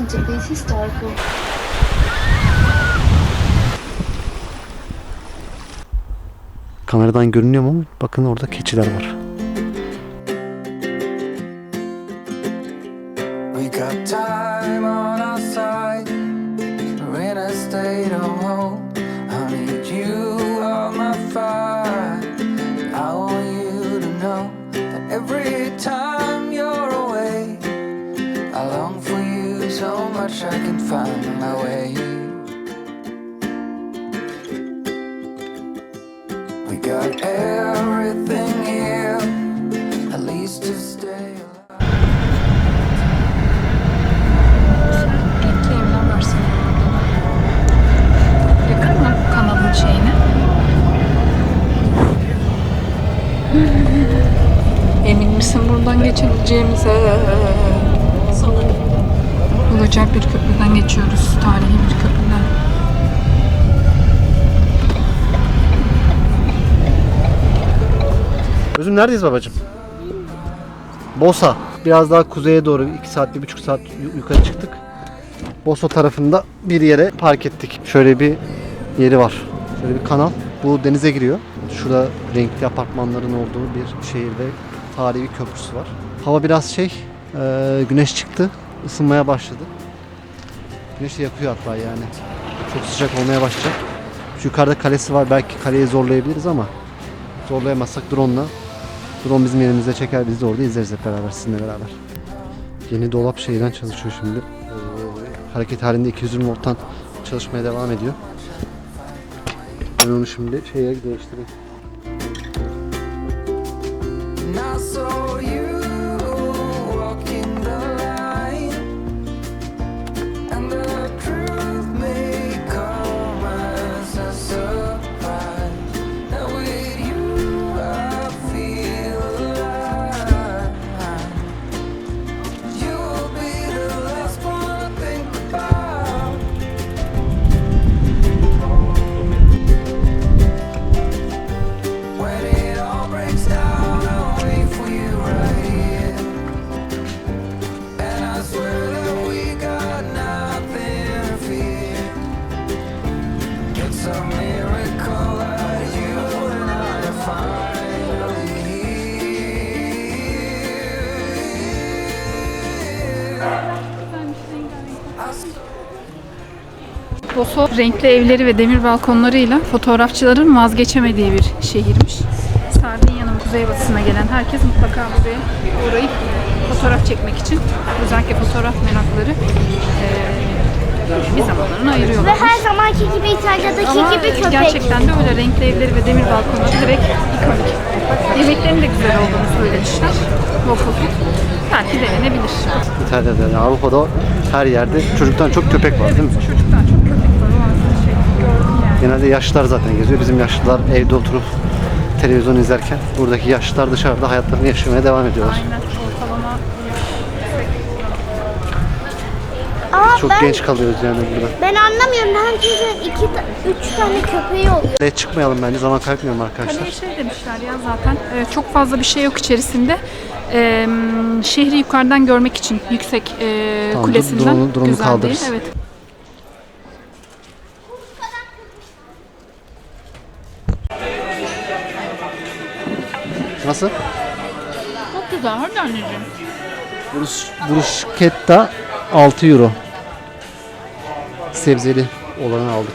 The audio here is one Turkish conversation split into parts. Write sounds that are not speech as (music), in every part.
into these historical Kameradan görünüyor mu? Bakın orada keçiler var. Geçebileceğimize? Olacak bir köprüden geçiyoruz. Tarihi bir köprüden. Özüm neredeyiz babacığım? Bosa. Biraz daha kuzeye doğru 2 saat, 1,5 saat yu- yukarı çıktık. Bosa tarafında bir yere park ettik. Şöyle bir yeri var. Şöyle bir kanal. Bu denize giriyor. Şurada renkli apartmanların olduğu bir şehirde tarihi köprüsü var. Hava biraz şey, e, güneş çıktı. ısınmaya başladı. Güneş de yakıyor hatta yani. Çok sıcak olmaya başlayacak. Şu yukarıda kalesi var. Belki kaleyi zorlayabiliriz ama zorlayamazsak drone'la drone bizim yerimizde çeker biz de orada izleriz hep beraber sizinle beraber. Yeni dolap şeyden çalışıyor şimdi. Ee, hareket halinde 220 volttan çalışmaya devam ediyor. Ben onu şimdi şeye değiştireyim. Renkli evleri ve demir balkonlarıyla fotoğrafçıların vazgeçemediği bir şehirmiş. Sardinya'nın kuzeybatısına gelen herkes mutlaka buraya uğrayıp fotoğraf çekmek için özellikle fotoğraf merakları eee, bir zamanlarını Ve ayırıyorlar. her zamanki gibi İtalya'daki Ama gibi köpek. gerçekten de öyle renkli evleri ve demir balkonları direkt ikonik. Yemeklerin de güzel olduğunu söylemişler. Local food. Belki denenebilir. İtalya'da yani Avrupa'da her yerde çocuktan çok köpek var değil mi? Çocuktan çok köpek var. O aslında şey gördüm yani. Genelde yaşlılar zaten geziyor. Bizim yaşlılar evde oturup televizyon izlerken buradaki yaşlılar dışarıda hayatlarını yaşamaya devam ediyorlar. Aynen ortalama Ama Çok ben, genç kalıyoruz yani burada. ben anlamıyorum. Herkesin iki, üç tane köpeği oluyor. Kaleye çıkmayalım bence zaman kaybetmeyelim arkadaşlar. Kaleye şey demişler ya zaten e, çok fazla bir şey yok içerisinde. E, şehri yukarıdan görmek için yüksek e, Tamam, kulesinden drone'u- drone'u güzel kaldırırız. değil. Evet. Nasıl? Çok güzel hadi anneciğim. Bruş, bruschetta 6 euro. Sebzeli olanı aldık.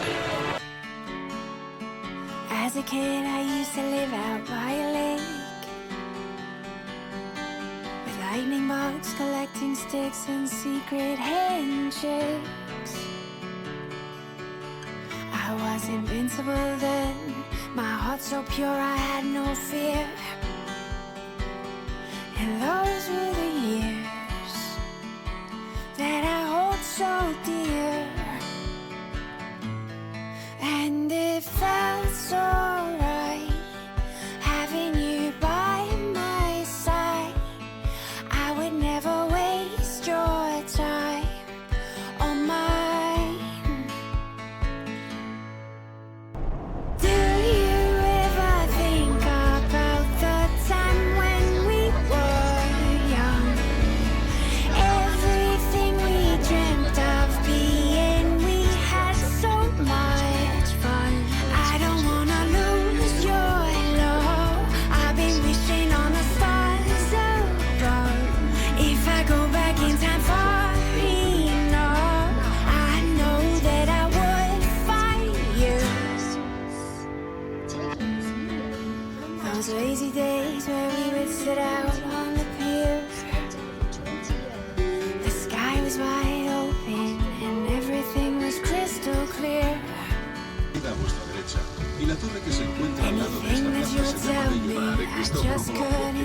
Anything que se encuentra al lado de esta plaza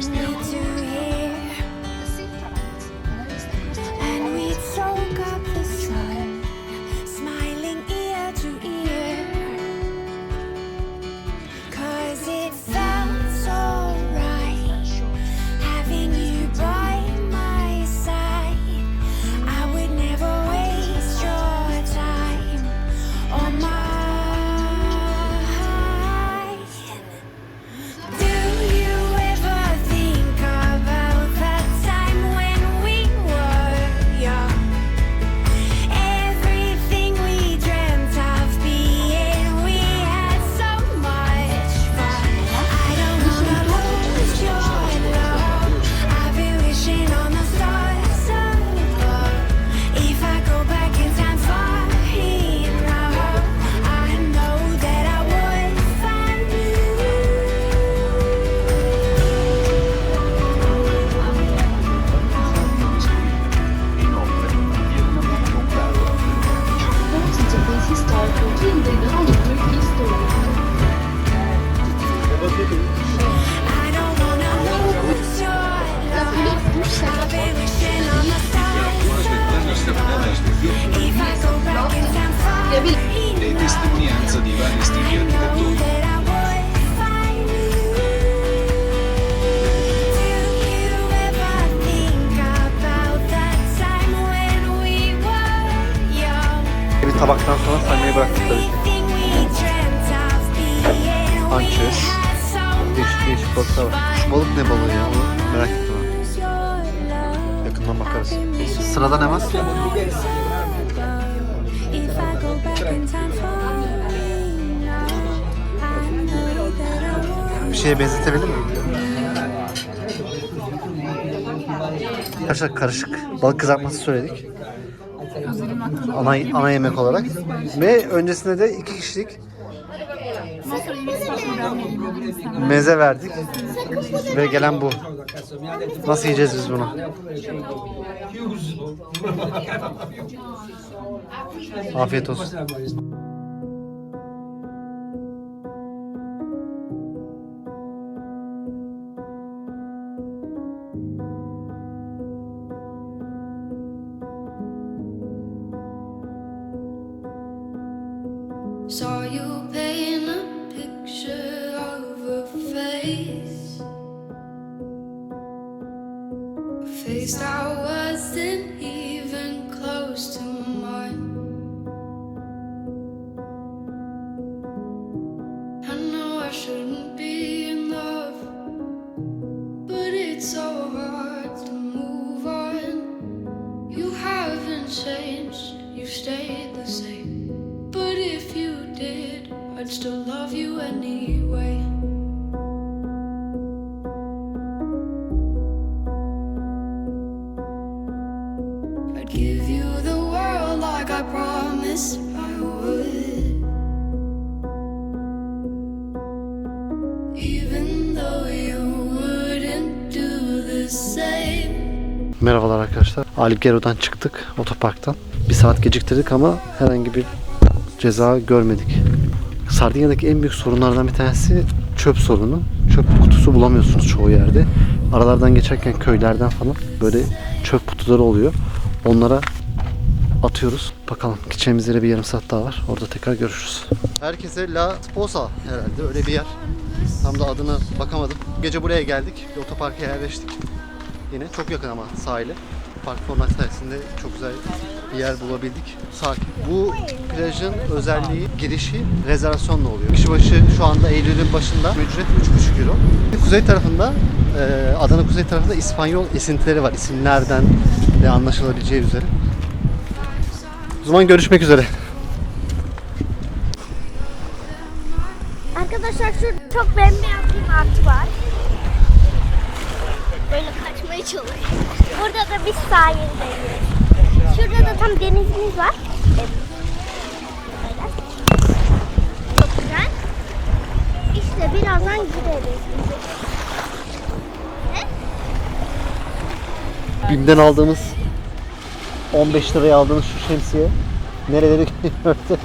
se llama that I would. Bir şeye benzetebilir miyim? Arkadaşlar karışık balık kızartması söyledik. Ana, ana yemek olarak. Ve öncesinde de iki kişilik meze verdik. Ve gelen bu. Nasıl yiyeceğiz biz bunu? Afiyet olsun. Algero'dan çıktık otoparktan. Bir saat geciktirdik ama herhangi bir ceza görmedik. Sardinya'daki en büyük sorunlardan bir tanesi çöp sorunu. Çöp kutusu bulamıyorsunuz çoğu yerde. Aralardan geçerken köylerden falan böyle çöp kutuları oluyor. Onlara atıyoruz. Bakalım gideceğimiz yere bir yarım saat daha var. Orada tekrar görüşürüz. Herkese La Sposa herhalde öyle bir yer. Tam da adına bakamadım. Gece buraya geldik. Bir otoparka yerleştik. Yine çok yakın ama sahile. Park format sayesinde çok güzel bir yer bulabildik. Sakin. Bu plajın özelliği girişi rezervasyonla oluyor. Kişi başı şu anda Eylül'ün başında ücret 3,5 euro. Kuzey tarafında e, Adana kuzey tarafında İspanyol esintileri var. İsimlerden de anlaşılabileceği üzere. O zaman görüşmek üzere. Arkadaşlar şurada çok bembeyaz bir martı var. Böyle kaçmaya çalışıyor. Burada da biz sahildeyiz. Şurada da tam denizimiz var. Evet. Böyle. Çok güzel. İşte birazdan gideriz. BİM'den aldığımız 15 liraya aldığımız şu şemsiye nereleri gördü.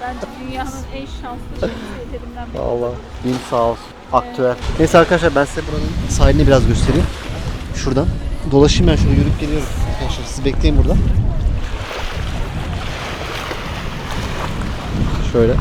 Bence dünyanın en şanslı şemsiyelerinden biri. Valla BİM sağ olsun. Aktüel. Neyse arkadaşlar ben size buranın sahilini biraz göstereyim. Şuradan. Dolaşayım ben şöyle yürüyüp geliyorum. Arkadaşlar siz bekleyin burada. Şöyle.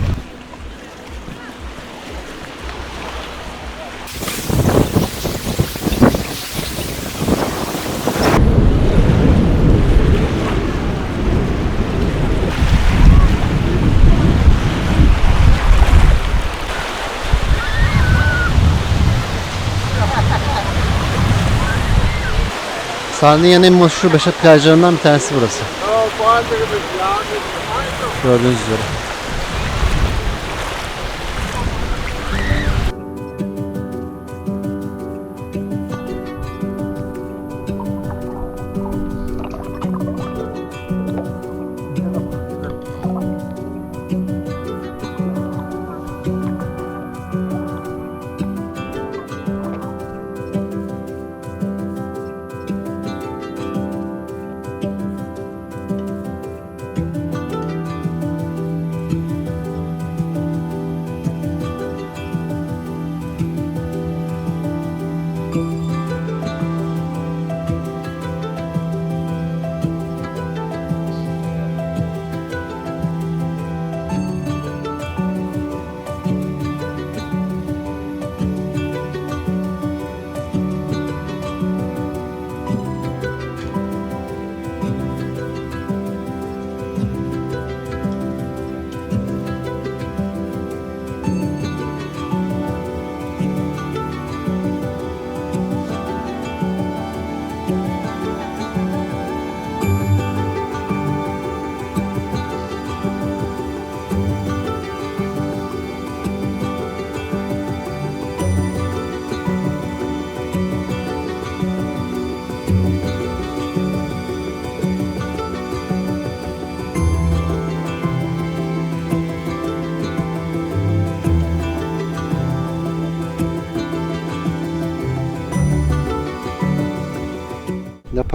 Sarnıyan'ın en meşhur Beşat plajlarından bir tanesi burası. Gördüğünüz üzere.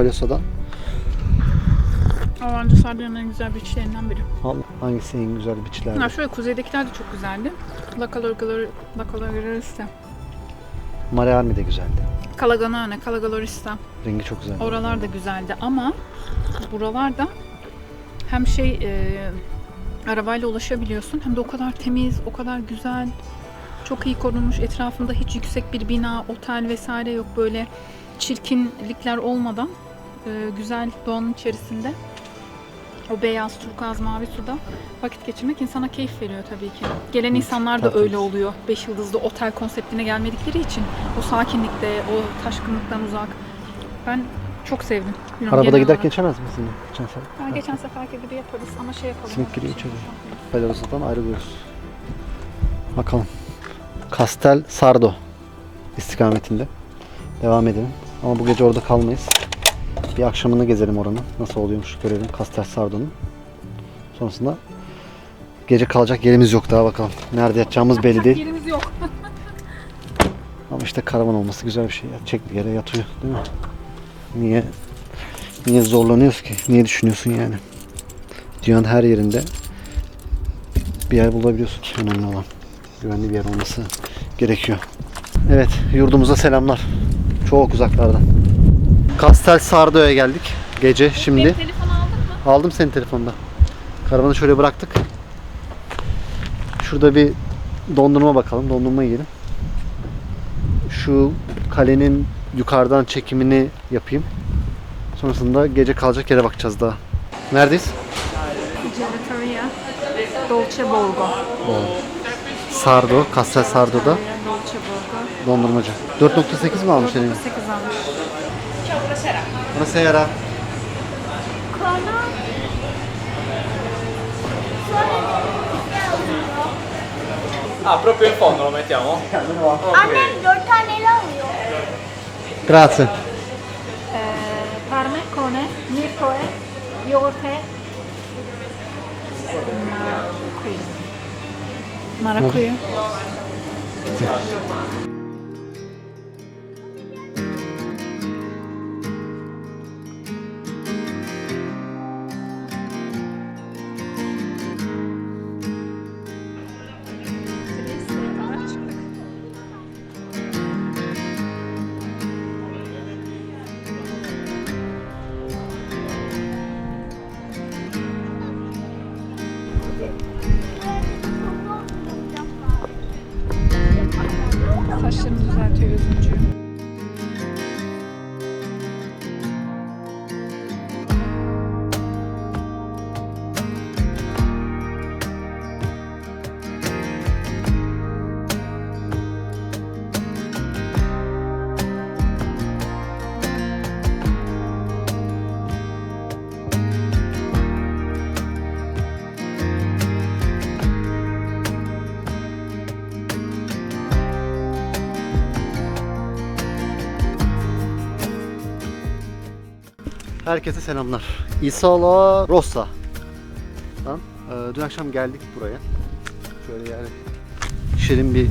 La Palossa'dan O bence Sardinya'nın en güzel beachlerinden biri. hangisi en güzel biçiler? Ha şöyle kuzeydekiler de çok güzeldi. La Calogero- La Calogorista. Mare Armi de güzeldi. Calaganone, Calagolorista. Rengi çok güzeldi. Oralar da güzeldi ama buralarda hem şey e, arabayla ulaşabiliyorsun hem de o kadar temiz, o kadar güzel, çok iyi korunmuş. Etrafında hiç yüksek bir bina, otel vesaire yok. Böyle çirkinlikler olmadan e, güzel doğanın içerisinde o beyaz, turkuaz, mavi suda vakit geçirmek insana keyif veriyor tabii ki. Gelen insanlar da öyle oluyor. Beş yıldızlı otel konseptine gelmedikleri için o sakinlikte, o taşkınlıktan uzak. Ben çok sevdim. Bilmiyorum, Arabada genel giderken olarak. içemez misin? Geçen sefer. Ha, geçen seferki gibi yaparız ama şey yapalım. Sinik giriyor içeri. Palossa'dan ayrılıyoruz. Bakalım. Castel Sardo istikametinde. Devam edelim. Ama bu gece orada kalmayız. Bir akşamını gezelim oranın. Nasıl oluyormuş görelim Castel Sardo'nun. Sonrasında gece kalacak yerimiz yok daha bakalım. Nerede yatacağımız belli değil. Yerimiz yok. (laughs) Ama işte karavan olması güzel bir şey. Yatacak bir yere yatıyor değil mi? Niye niye zorlanıyoruz ki? Niye düşünüyorsun yani? Dünyanın her yerinde bir yer bulabiliyorsun. Önemli olan güvenli bir yer olması gerekiyor. Evet, yurdumuza selamlar. Çok uzaklardan. Castel Sardo'ya geldik. Gece şimdi. Benim telefonu aldın mı? Aldım senin telefonda. Karavanı şöyle bıraktık. Şurada bir dondurma bakalım. Dondurma yiyelim. Şu kalenin yukarıdan çekimini yapayım. Sonrasında gece kalacak yere bakacağız daha. Neredeyiz? Gelateria Dolce Borgo. Sardo, Castel Sardo'da Dolce Borgo. dondurmacı. 4.8 mi almış elini? 8 almış. Buonasera. Con... Ah, proprio in fondo lo mettiamo? Aneddoto nella mio. Grazie. Eh, parme, cone, mircoe, yogurte, maracuyá. Maracuyá. Sì. Saçlarını düzeltiyor gözümcüğüm. Herkese selamlar. İsala Rossa. Lan, e, dün akşam geldik buraya. Şöyle yani şirin bir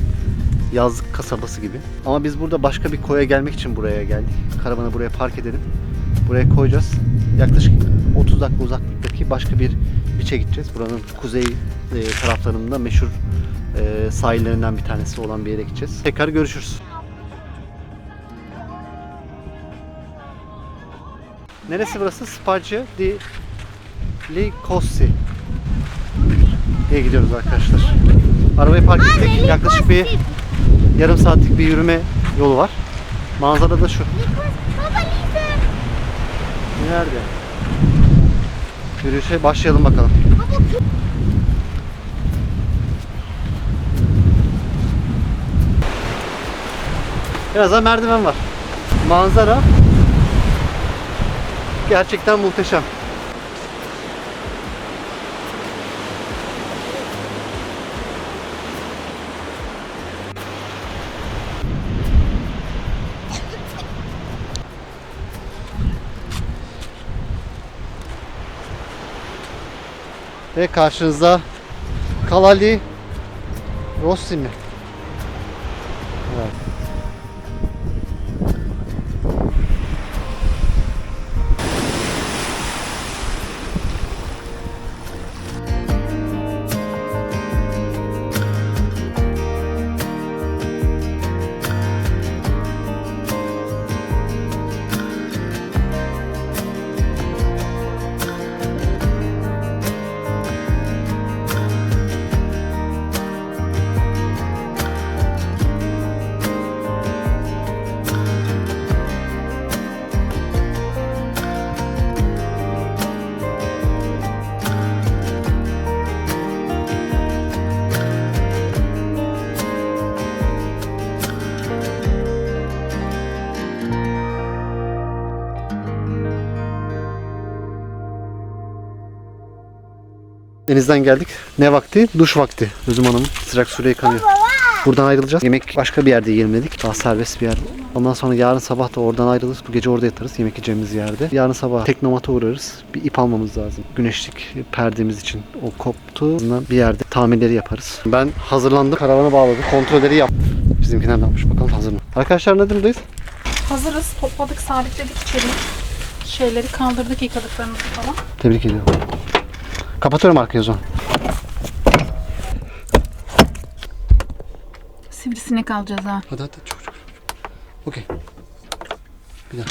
yazlık kasabası gibi. Ama biz burada başka bir koya gelmek için buraya geldik. Karavanı buraya park edelim. Buraya koyacağız. Yaklaşık 30 dakika uzaklıktaki başka bir biçe gideceğiz. Buranın kuzey e, taraflarında meşhur e, sahillerinden bir tanesi olan bir yere gideceğiz. Tekrar görüşürüz. Neresi burası? Spaccia di Licossi diye gidiyoruz arkadaşlar. Arabayı park ettik. Yaklaşık bir yarım saatlik bir yürüme yolu var. Manzara da şu. Nerede? Yürüyüşe başlayalım bakalım. Biraz da merdiven var. Manzara gerçekten muhteşem. Ve karşınızda Kalali Rossi mi? Denizden geldik. Ne vakti? Duş vakti. Özüm Hanım sıcak suyla yıkanıyor. Buradan ayrılacağız. Yemek başka bir yerde yiyelim dedik. Daha serbest bir yer. Ondan sonra yarın sabah da oradan ayrılırız. Bu gece orada yatarız. Yemek yiyeceğimiz yerde. Yarın sabah teknomata uğrarız. Bir ip almamız lazım. Güneşlik perdemiz için o koptu. Bir yerde tamirleri yaparız. Ben hazırlandım. Karavanı bağladım. Kontrolleri yaptım. Bizimkiler ne yapmış bakalım hazır mı? Arkadaşlar ne durumdayız? Hazırız. Topladık, sabitledik içeriği. Şeyleri kaldırdık yıkadıklarımızı falan. Tebrik ediyorum. Kapatıyorum arkayı o zaman. Sivrisinek alacağız ha. Hadi hadi çok çok. Okey. Bir daha.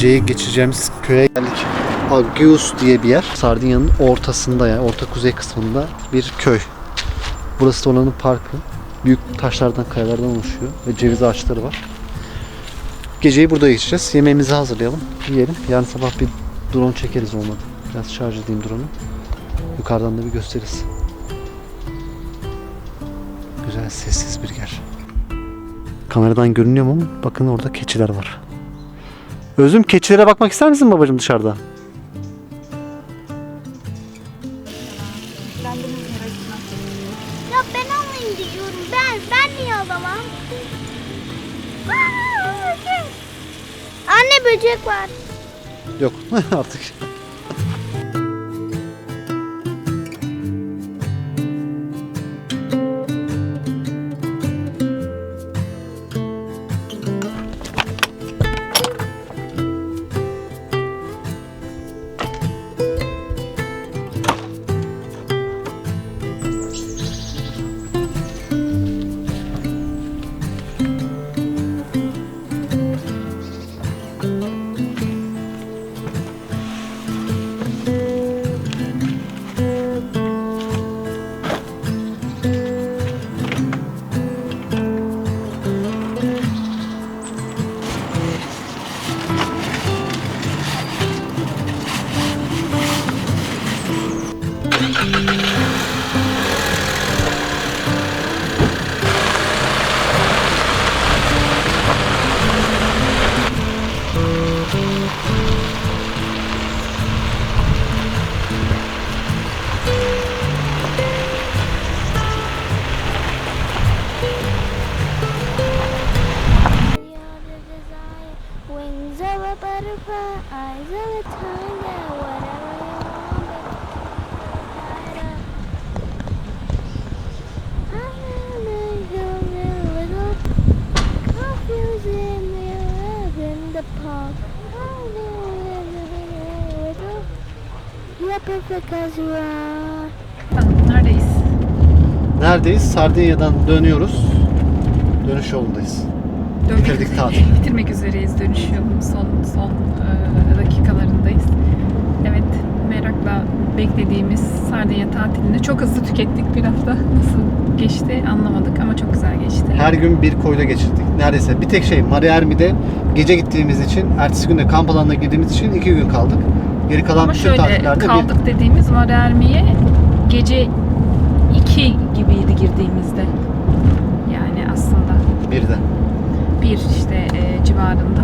Geceyi geçeceğimiz köye geldik. Agius diye bir yer. Sardinya'nın ortasında yani orta kuzey kısmında bir köy. Burası da oranın parkı. Büyük taşlardan, kayalardan oluşuyor ve ceviz ağaçları var. Geceyi burada geçeceğiz. Yemeğimizi hazırlayalım, yiyelim. Yarın sabah bir drone çekeriz olmadı. Biraz şarj edeyim drone'u. Yukarıdan da bir gösteririz. Güzel sessiz bir yer. Kameradan görünüyor mu? Bakın orada keçiler var. Özüm keçilere bakmak ister misin babacığım dışarıda? Ya ben alayım diyorum. Ben, ben niye alamam? Aa, böcek. Anne böcek var. Yok (laughs) artık. Tamam, neredeyiz? Neredeyiz? Sardinya'dan dönüyoruz. Dönüş yolundayız. Dönmek Bitirdik üzere- tatil. (laughs) Bitirmek üzereyiz dönüş yolunun son son e, dakikalarındayız. Evet, merakla beklediğimiz Sardinya tatilini çok hızlı tükettik bir hafta. Nasıl geçti anlamadık ama çok güzel geçti. Her gün bir koyda geçirdik. Neredeyse bir tek şey Maria Ermi'de gece gittiğimiz için, ertesi gün de kamp alanına girdiğimiz için iki gün kaldık. Geri kalan Ama bütün şöyle kaldık dediğimiz Marermi'ye gece 2 gibiydi girdiğimizde. Yani aslında bir, bir de. bir işte e, civarında.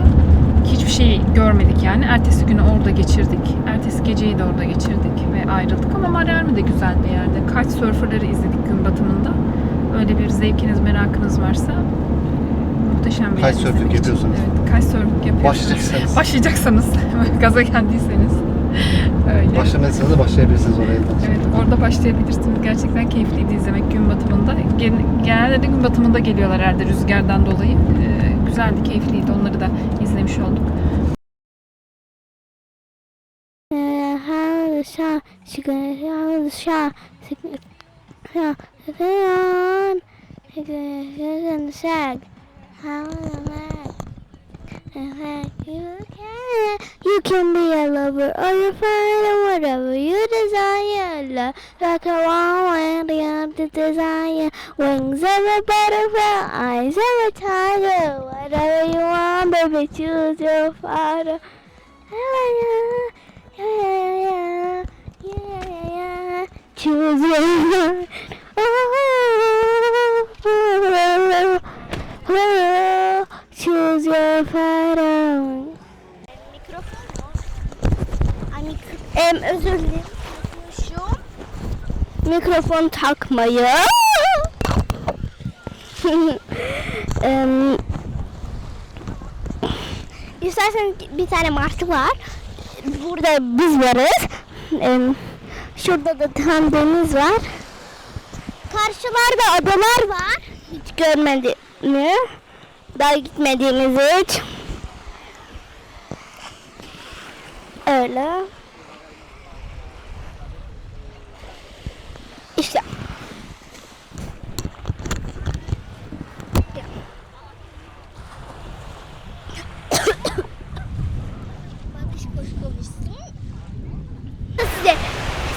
Hiçbir şey görmedik yani. Ertesi günü orada geçirdik. Ertesi geceyi de orada geçirdik ve ayrıldık. Ama Marermi de güzel bir yerde. Kaç surferları izledik gün batımında. Öyle bir zevkiniz, merakınız varsa muhteşem bir izlemek için. yapıyorsanız. Evet, kitesurfing yapıyorsanız. Başlayacaksanız. Başlayacaksanız, (laughs) gaza geldiyseniz. Öyle. Başlamadıysanız da başlayabilirsiniz oraya. Evet orada başlayabilirsiniz. Gerçekten keyifliydi izlemek gün batımında. Gen- Genelde de gün batımında geliyorlar herhalde rüzgardan dolayı. Ee, güzeldi, keyifliydi. Onları da izlemiş olduk. How the shot, she gonna how you can, you can be a lover or you find or whatever you desire. Love like a one wing the desire, wings of a butterfly, eyes of a tiger. Whatever you want, baby, choose your father. Yeah, yeah, yeah, yeah, yeah. Choose your oh, (laughs) fighter. Mikrofon mu? Ay, mik- em, özür dilerim. Şu mikrofon takmayı. (laughs) em, İstersen bir tane martı var. Burada biz varız. Em, Şurada da tam deniz var. Karşılarda adalar var. Hiç görmedi mi? Daha gitmediğimiz hiç. Öyle. İşte. Size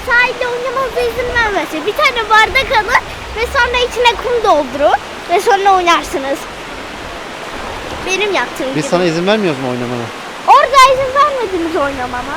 sahilde oynamanıza izin vermezse bir tane bardak alın ve sonra içine kum doldurun ve sonra oynarsınız. Benim yaptığım Biz gibi. sana izin vermiyoruz mu oynamana? Orada izin vermediniz oynamama.